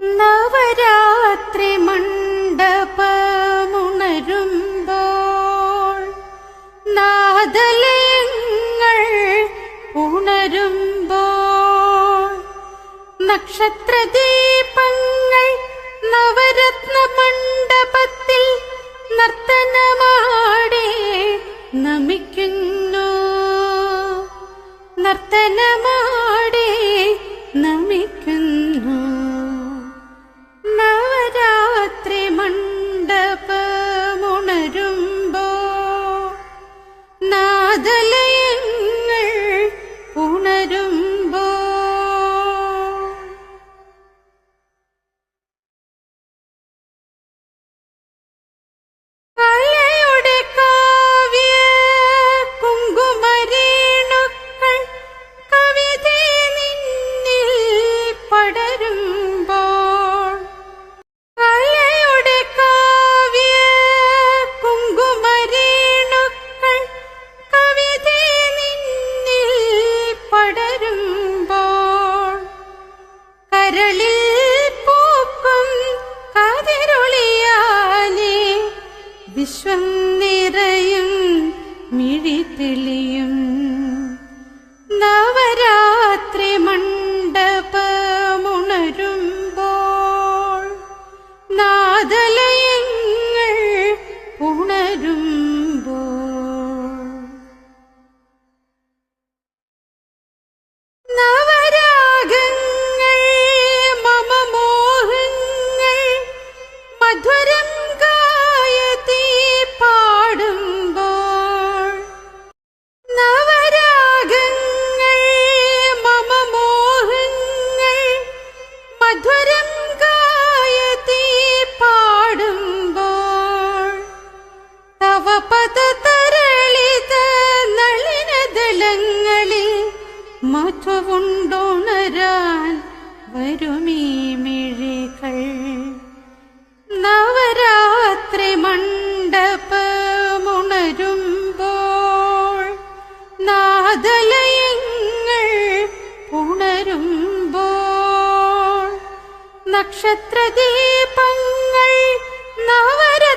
നവരാത്രി മണ്ഡപമുണരുമ്പോൾ നാദലയങ്ങൾ ഉണരുമ്പോൾ നക്ഷത്രദീപങ്ങൾ നവരത്ന മണ്ഡപത്തിൽ നർത്തനമാടേ നമിക്കുന്നു നാദലയങ്ങൾ വിശ്വം നിറയും മിഴി തെളിയും. നവരാത്രി മണ്ഡപമുണരുമ്പോൾ നാദലയങ്ങൾ ഉണരുമ്പോൾ നവരാഗങ്ങൾ മമ മോഹങ്ങൾ മധുരം മധുവുണ്ടുണരാൻ വരുമീ മിഴികൾ. നവരാത്രി മണ്ഡപമുണരുമ്പോൾ നാദലയങ്ങൾ ഉണരുമ്പോൾ നക്ഷത്രദീപങ്ങൾ നവരത്ന